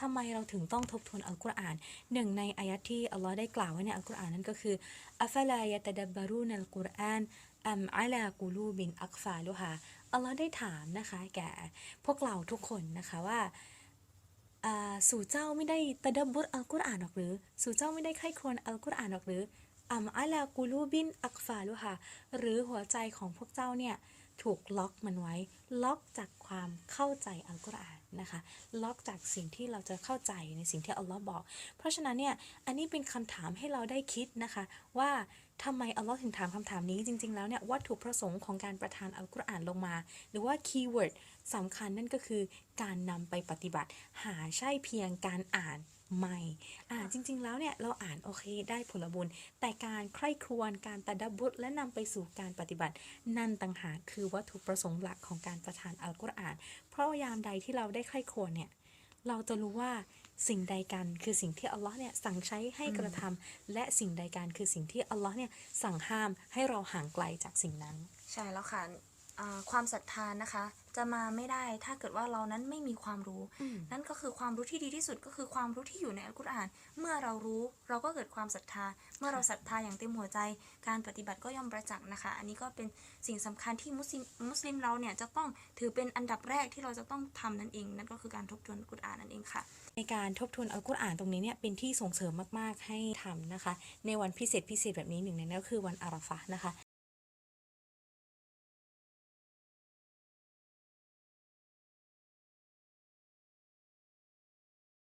ทำไมเราถึงต้องทบทวนอัลกุรอานหนึ่งในอายัดที่อัลลอฮ์ได้กล่าวไว้ในอัลกุรอานนั่นก็คืออัฟลายะตะดับบารูนัลกุรอานอัมอัลากูลูบินอักฟาลุฮาอัลลอฮ์ได้ถามนะคะแก่พวกเราทุกคนนะคะว่าสู่เจ้าไม่ได้ตะดับบุตอัลกุรอานหรอกหรือ สู่เจ้าไม่ได้ใคร่ครวญอัลกุรอานหรอกหรืออัมอัลากูลูบินอักฟาลุฮะหรือหัวใจของพวกเจ้าเนี่ย ถูกล็อกมันไว้ ล็อกจากความเข้าใจอัลกุรอานนะคะ ล็อกจากสิ่งที่เราจะเข้าใจในสิ่งที่อัลลอฮ์บอก เพราะฉะนั้นเนี่ย อันนี้เป็นคำถามให้เราได้คิดนะคะ ว่าทำไมอัลลอฮ์ถึงถามคำถามนี้จริง ๆ แล้วเนี่ยวัตถุประสงค์ของการประทานอัลกุรอานลงมา หรือว่าคีย์เวิร์ดสำคัญนั่นก็คือการนำไปปฏิบัติ หาใช่เพียงการอ่าน ไม่อ่าจริง ๆ แล้วเนี่ยเราอ่านโอเคได้ผลบุญ แต่การใคร่ครวญการตะดับบุตและนำไปสู่การปฏิบัติ นั่นต่างหากคือวัตถุประสงค์หลักของการประทานอัลกุรอาน เพราะว่ายามใดที่เราได้ใคร่ครวญเนี่ยเราจะรู้ว่าสิ่งใดกันคือสิ่งที่อัลลอฮ์เนี่ยสั่งใช้ให้กระทำและสิ่งใดกันคือสิ่งที่อัลลอฮ์เนี่ยสั่งห้ามให้เราห่างไกลจากสิ่งนั้น ใช่แล้วค่ะอ่า ความศรัทธานะคะ จะมาไม่ได้ถ้าเกิดว่าเรานั้นไม่มีความรู้อืมนั่นก็คือความรู้ที่ดีที่สุดก็คือความรู้ที่อยู่ในอัลกุรอาน เมื่อเรารู้เราก็เกิดความศรัทธา เมื่อเราศรัทธาอย่างเต็มหัวใจ การปฏิบัติก็ย่อมประจักษ์นะคะ อันนี้ก็เป็นสิ่งสำคัญที่มุสลิมมุสลิมเราเนี่ยจะต้องถือเป็นอันดับแรกที่เราจะต้องทำนั่นเอง นั่นก็คือการทบทวนอัลกุรอานนั่นเองค่ะ ในการทบทวนอัลกุรอานตรงนี้เนี่ยเป็นที่ส่งเสริมมาก ๆให้ทำนะคะ ในวันพิเศษพิเศษแบบนี้หนึ่งในนั้นก็คือวันอาราฟะห์นะคะ